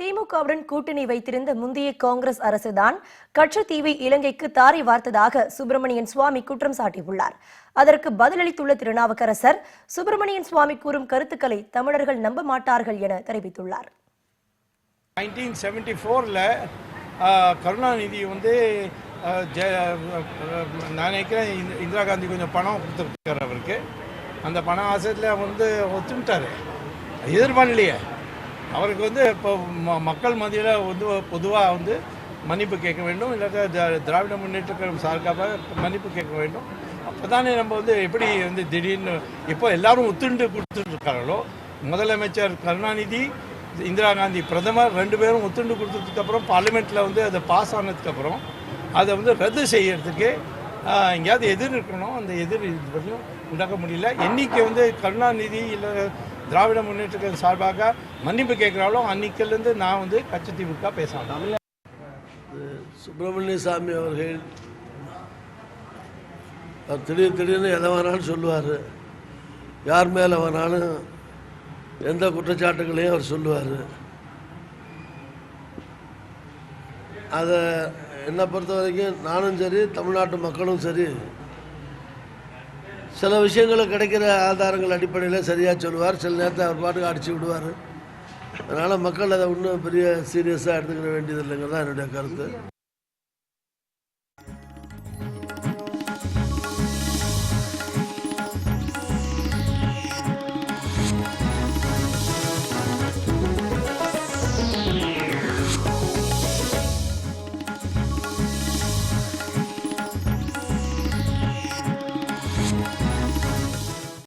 திமுகவுடன் கூட்டணி வைத்திருந்த முந்தைய காங்கிரஸ் அரசுதான் கட்சத்தீவை இலங்கைக்கு தாரை வார்த்ததாக சுப்பிரமணியன் சுவாமி குற்றம் சாட்டியுள்ளார். அதற்கு பதிலளித்துள்ள திருநாவுக்கரசர் சுப்பிரமணியன் சுவாமி கூறும் கருத்துக்களை தமிழர்கள் நம்ப மாட்டார்கள் என தெரிவித்துள்ளார். நைன்டீன் செவன்டி ஃபோரில் கருணாநிதி வந்து நான் நினைக்கிறேன் இந்திரா காந்தி கொஞ்சம் பணம் கொடுத்துருக்காரு அவருக்கு. அந்த பண ஆசையில் வந்து ஒத்துமிட்டாரு. எதிர்பார்க்கலையே. அவருக்கு வந்து இப்போ ம- மக்கள் மத்தியில் வந்து பொதுவாக வந்து மன்னிப்பு கேட்க வேண்டும். இல்லாட்டா திராவிட முன்னேற்ற கழகம் சார்பாக மன்னிப்பு கேட்க வேண்டும். அப்போ தானே நம்ம வந்து எப்படி வந்து திடீர்னு இப்போ எல்லாரும் ஒத்துண்டு கொடுத்துட்ருக்காங்களோ முதலமைச்சர் கருணாநிதி இந்திரா காந்தி பிரதமர் ரெண்டு பேரும் ஒத்துண்டு கொடுத்ததுக்கப்புறம் பார்லிமெண்ட்டில் வந்து அதை பாஸ் ஆனதுக்கப்புறம் அதை வந்து ரத்து செய்யறதுக்கு எங்கேயாவது எதிர் இருக்கணும். அந்த எதிர் இது வரையும் உண்டாக்க முடியல. என்றைக்கு வந்து கருணாநிதி இல்லை திராவிட முன்னேற்ற சார்பாக மன்னிப்பு கேட்குறாலோ அன்னைக்கிலேருந்து நான் வந்து கச்சத்தீவுக்கா பேசலாம் சுப்பிரமணிய சாமி அவர்கள் அவர் திடீர் திடீர்னு எதை வேணாலும் சொல்லுவார். யார் மேலே வேணாலும் எந்த குற்றச்சாட்டுகளையும் அவர் சொல்லுவார். அதை என்னை பொறுத்த வரைக்கும் நானும் சரி தமிழ்நாட்டு மக்களும் சரி சில விஷயங்கள் கிடைக்கிற ஆதாரங்கள் அடிப்படையில் சரியாக சொல்லுவார். சில நேரத்தில் அவர் பாட்டுக்கு அடிச்சு விடுவார். அதனால் மக்கள் அதை இன்னும் பெரிய சீரியஸாக எடுத்துக்கிற வேண்டியதில்லைங்கிறது தான் என்னுடைய கருத்து.